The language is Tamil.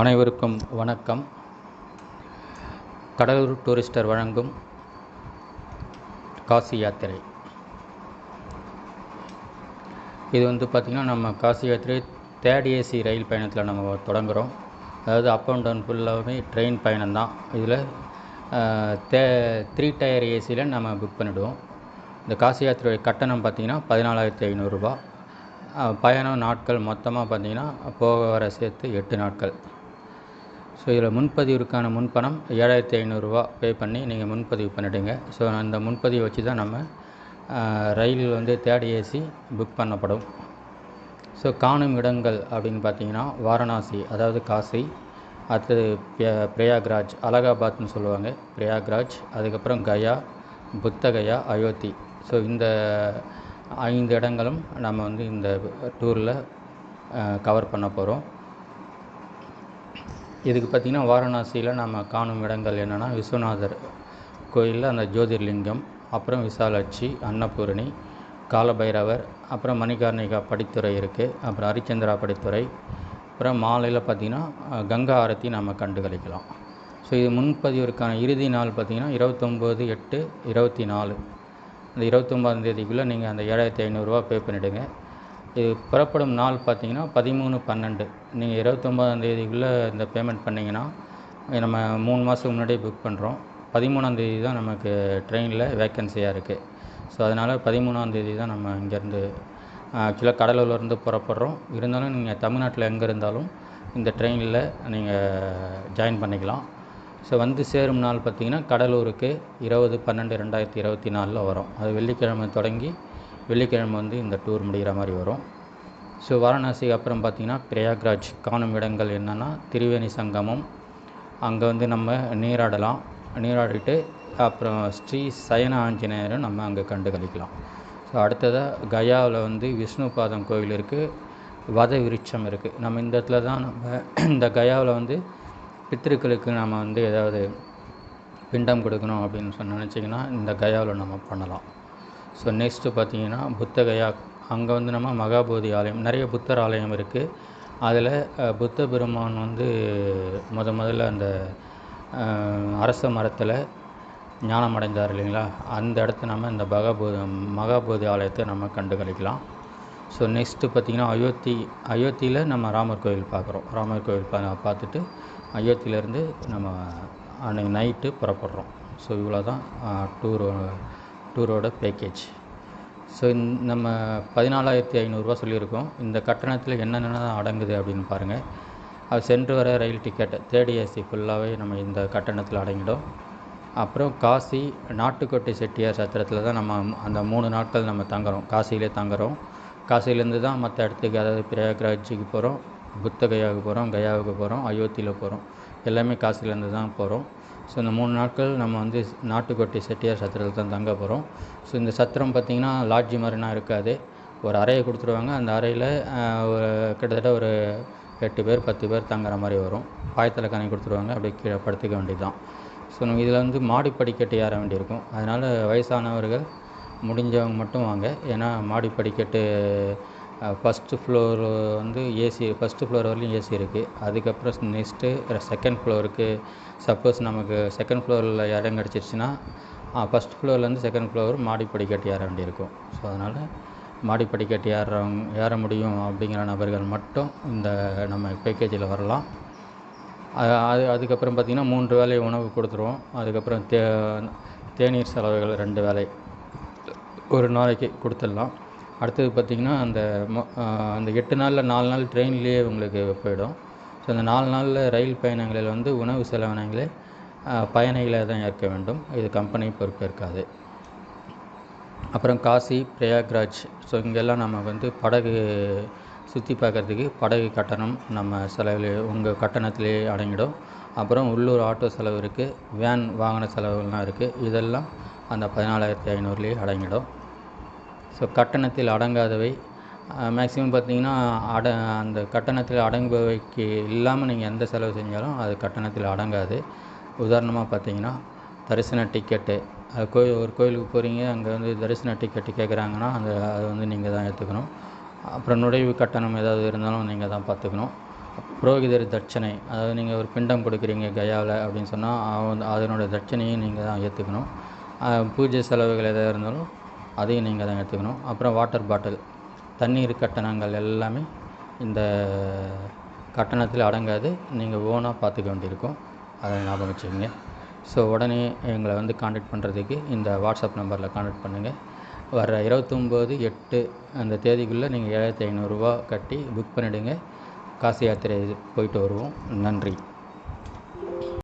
அனைவருக்கும் வணக்கம். கடலூர் டூரிஸ்டர் வழங்கும் காசி யாத்திரை. இது வந்து பார்த்திங்கன்னா நம்ம காசி யாத்திரை தேர்ட் ஏசி ரயில் பயணத்தில் நம்ம தொடங்குகிறோம் அதாவது அப் அண்ட் டவுன் ஃபுல்லாகவே ட்ரெயின் பயணம்தான். இதில் தே த்ரீ டயர் ஏசியில் நம்ம புக் பண்ணிவிடுவோம் இந்த காசி யாத்திரை கட்டணம் பார்த்திங்கன்னா பதினாலாயிரத்தி ஐநூறுரூபா பயணம் நாட்கள் மொத்தமாக பார்த்திங்கன்னா போக வர சேர்த்து எட்டு நாட்கள். ஸோ இதில் முன்பதிவிற்கான முன்பணம் ஏழாயிரத்தி ஐநூறுரூவா பே பண்ணி நீங்கள் முன்பதிவு பண்ணிவிடுங்க. ஸோ அந்த முன்பதிவு வச்சு தான் நம்ம ரயில் வந்து தேர்ட் ஏசி புக் பண்ணப்படும். ஸோ காணும் இடங்கள் அப்படின்னு பார்த்தீங்கன்னா வாரணாசி அதாவது காசி அடுத்தது பிரயாக்ராஜ் அலகாபாத்னு சொல்லுவாங்க பிரயாக்ராஜ் அதுக்கப்புறம் கயா புத்தகயா அயோத்தி. ஸோ இந்த ஐந்து இடங்களும் நம்ம வந்து இந்த டூரில் கவர் பண்ண போகிறோம். இதுக்கு பார்த்திங்கன்னா வாரணாசியில் நம்ம காணும் இடங்கள் என்னென்னா விஸ்வநாதர் கோயிலில் அந்த ஜோதிர்லிங்கம் அப்புறம் விசாலாட்சி அன்னபூரணி காலபைரவர் அப்புறம் மணிகார்ணிகா படித்துறை இருக்குது அப்புறம் ஹரிச்சந்திரா படித்துறை அப்புறம் மாலையில் பார்த்திங்கன்னா கங்கா ஆரத்தி நம்ம கண்டுகளிக்கலாம் ஸோ இது முன்பதிவிற்கான இறுதி நாள் பார்த்திங்கன்னா இருபத்தொம்போது எட்டு இருபத்தி நாலு. அந்த இருபத்தொம்பதாம் தேதிக்குள்ளே நீங்கள் அந்த ஏழாயிரத்தி ஐநூறுரூவா பே பண்ணிவிடுங்க இது புறப்படும் நாள் பார்த்தீங்கன்னா பதிமூணு பன்னெண்டு. நீங்கள் இருபத்தொம்போதாந்தேதிக்குள்ளே இந்த பேமெண்ட் பண்ணிங்கன்னா நம்ம மூணு மாதத்துக்கு முன்னாடியே புக் பண்ணுறோம் பதிமூணாந்தேதி தான் நமக்கு ட்ரெயினில் வேக்கன்சியாக இருக்குது ஸோ அதனால் பதிமூணாந்தேதி தான் நம்ம இங்கேருந்து ஆக்சுவலாக கடலூர்லேருந்து புறப்படுறோம். இருந்தாலும் நீங்கள் தமிழ்நாட்டில் எங்கே இருந்தாலும் இந்த ட்ரெயினில் நீங்கள் ஜாயின் பண்ணிக்கலாம். ஸோ வந்து சேரும் நாள் பார்த்திங்கன்னா கடலூருக்கு இருபது பன்னெண்டு ரெண்டாயிரத்தி இருபத்தி நாலில் வரும். அது வெள்ளிக்கிழமை தொடங்கி வெள்ளிக்கிழமை வந்து இந்த டூர் முடிகிற மாதிரி வரும். ஸோ வாரணாசிக்கு அப்புறம் பார்த்திங்கன்னா பிரயாக்ராஜ் காணும் இடங்கள் என்னென்னா திரிவேணி சங்கமம். அங்கே வந்து நம்ம நீராடலாம். நீராடிட்டு அப்புறம் ஸ்ரீ சயன ஆஞ்சநேயரும் நம்ம அங்கே கண்டு கழிக்கலாம். ஸோ அடுத்ததாக கயாவில் வந்து விஷ்ணு பாதம் கோவில் இருக்குது வத விருட்சம் இருக்குது நம்ம இந்த இடத்துல தான் நம்ம இந்த கயாவில் வந்து பித்திருக்களுக்கு நம்ம வந்து ஏதாவது பிண்டம் கொடுக்கணும் அப்படின்னு சொல்லி நினச்சிங்கன்னா இந்த கயாவில் நம்ம பண்ணலாம். ஸோ நெக்ஸ்ட்டு பார்த்தீங்கன்னா புத்தகயா அங்கே வந்து நம்ம மகாபோதி ஆலயம் நிறைய புத்தர் ஆலயம் இருக்குது அதில் புத்த பெருமான் வந்து முத முதல்ல அந்த அரச மரத்தில் ஞானம் அடைந்தார் இல்லைங்களா? அந்த இடத்த நம்ம இந்த மகாபோதி மகாபோதி ஆலயத்தை நம்ம கண்டு கழிக்கலாம் ஸோ நெக்ஸ்ட்டு பார்த்திங்கன்னா அயோத்தி அயோத்தியில் நம்ம ராமர் கோவில் பார்க்குறோம். ராமர் கோவில் பா பார்த்துட்டு அயோத்தியிலேருந்து நம்ம அன்றைக்கி நைட்டு புறப்படுறோம். ஸோ இவ்வளோ தான் டூர் டூரோட பேக்கேஜ் ஸோ நம்ம பதினாலாயிரத்தி ஐநூறுரூவா சொல்லியிருக்கோம். இந்த கட்டணத்தில் என்னென்ன அடங்குது அப்படின்னு பாருங்கள் அது சென்று வர ரயில் டிக்கெட் தேர்ட் ஏசி ஃபுல்லாகவே நம்ம இந்த கட்டணத்தில் அடங்கிடும். அப்புறம் காசி நாட்டுக்கோட்டை செட்டியார் சத்திரத்தில் தான் நம்ம அந்த மூணு நாட்கள் நம்ம தங்குறோம். காசியிலே தங்குறோம். காசிலேருந்து தான் மற்ற இடத்துக்கு அதாவது பிரயாக்ராஜுக்கு போகிறோம் புத்த கயாவுக்கு போகிறோம் கயாவுக்கு போகிறோம் அயோத்தியில் போகிறோம் எல்லாமே காசிலேருந்து தான் போகிறோம். ஸோ இந்த மூணு நாட்கள் நம்ம வந்து நாட்டுக்கோட்டை செட்டியார் சத்திரத்தில் தான் தங்க போகிறோம். ஸோ இந்த சத்திரம் பார்த்திங்கன்னா லாட்ஜி மாதிரினா இருக்காது. ஒரு அறையை கொடுத்துருவாங்க. அந்த அறையில் ஒரு கிட்டத்தட்ட ஒரு எட்டு பேர் பத்து பேர் தங்குற மாதிரி வரும். பாயத்தில் கணி கொடுத்துருவாங்க. அப்படியே கீழே படுத்துக்க வேண்டியது தான் ஸோ நம்ம இதில் வந்து மாடி படிக்கட்டு ஏற வேண்டியிருக்கும். அதனால் வயசானவர்கள் முடிஞ்சவங்க மட்டும் வாங்க. ஏன்னா மாடி படிக்கட்டு ஃபஸ்ட்டு ஃப்ளோர் வந்து ஏசி ஃபஸ்ட்டு ஃப்ளோர் வரலையும் ஏசி இருக்குது அதுக்கப்புறம் நெக்ஸ்ட்டு செகண்ட் ஃப்ளோருக்கு சப்போஸ் நமக்கு செகண்ட் ஃப்ளோரில் இடம் கிடச்சிருச்சுன்னா ஃபஸ்ட் ஃப்ளோர்லேருந்து செகண்ட் ஃப்ளோர் மாடி படிக்கட்டு ஏற வேண்டியிருக்கும். ஸோ அதனால் மாடி படிக்கட்டு ஏறுறவங்க ஏற முடியும் அப்படிங்கிற நபர்கள் மட்டும் இந்த நம்ம பேக்கேஜில் வரலாம். அது அதுக்கப்புறம் பார்த்திங்கன்னா மூன்று வேலை உணவு கொடுத்துருவோம். அதுக்கப்புறம் தே தேநீர் செலவுகள் ரெண்டு வேலை ஒரு நாளைக்கு கொடுத்துடலாம். அடுத்தது பார்த்திங்கன்னா அந்த அந்த எட்டு நாளில் நாலு நாள் ட்ரெயின்லேயே உங்களுக்கு போயிடும். ஸோ அந்த நாலு நாளில் ரயில் பயணங்களில் வந்து உணவு செலவினங்களே பயணிகளை தான் ஏற்க வேண்டும். இது கம்பெனி பொறுப்பேற்காது அப்புறம் காசி பிரயாக்ராஜ். ஸோ இங்கெல்லாம் நம்ம வந்து படகு சுற்றி பார்க்குறதுக்கு படகு கட்டணம் நம்ம செலவில் உங்கள் கட்டணத்திலே அடங்கிடும். அப்புறம் உள்ளூர் ஆட்டோ செலவு இருக்குது வேன் வாகன செலவுகள்லாம் இருக்குது இதெல்லாம் அந்த பதினாலாயிரத்தி ஐநூறுலேயே அடங்கிடும். ஸோ கட்டணத்தில் அடங்காதவை. மேக்ஸிமம் பார்த்தீங்கன்னா அட அந்த கட்டணத்தில் அடங்குபவைக்கு இல்லாமல் நீங்கள் எந்த செலவு செஞ்சாலும் அது கட்டணத்தில் அடங்காது. உதாரணமாக பார்த்தீங்கன்னா தரிசன டிக்கெட்டு அது கோயில் ஒரு கோயிலுக்கு போகிறீங்க அங்கே வந்து தரிசன டிக்கெட்டு கேட்குறாங்கன்னா அந்த அது வந்து நீங்கள் தான் எடுத்துக்கணும் அப்புறம் நுழைவு கட்டணம் ஏதாவது இருந்தாலும் நீங்கள் தான் பார்த்துக்கணும். புரோகிதர் தட்சணை அதாவது நீங்கள் ஒரு பிண்டம் கொடுக்குறீங்க கயாவில் அப்படின்னு சொன்னால் அதனோட தட்சணையும் நீங்கள் தான் ஏற்றுக்கணும் பூஜை செலவுகள் எதாக இருந்தாலும் அதையும் நீங்கள் தான் எடுத்துக்கணும். அப்புறம் வாட்டர் பாட்டில் தண்ணீர் கட்டணங்கள் எல்லாமே இந்த கட்டணத்தில் அடங்காது. நீங்கள் ஓனாக பார்த்துக்க வேண்டியிருக்கும். அதை ஞாபகம் வச்சுக்கோங்க. ஸோ உடனே எங்களை வந்து காண்டாக்ட் பண்ணுறதுக்கு இந்த வாட்ஸ்அப் நம்பரில் காண்டாக்ட் பண்ணுங்கள் வர இருபத்தொம்போது எட்டு அந்த தேதிக்குள்ளே நீங்கள் ஏழாயிரத்தி ஐநூறுரூவா கட்டி புக் பண்ணிவிடுங்க காசி யாத்திரை போயிட்டு வருவோம். நன்றி.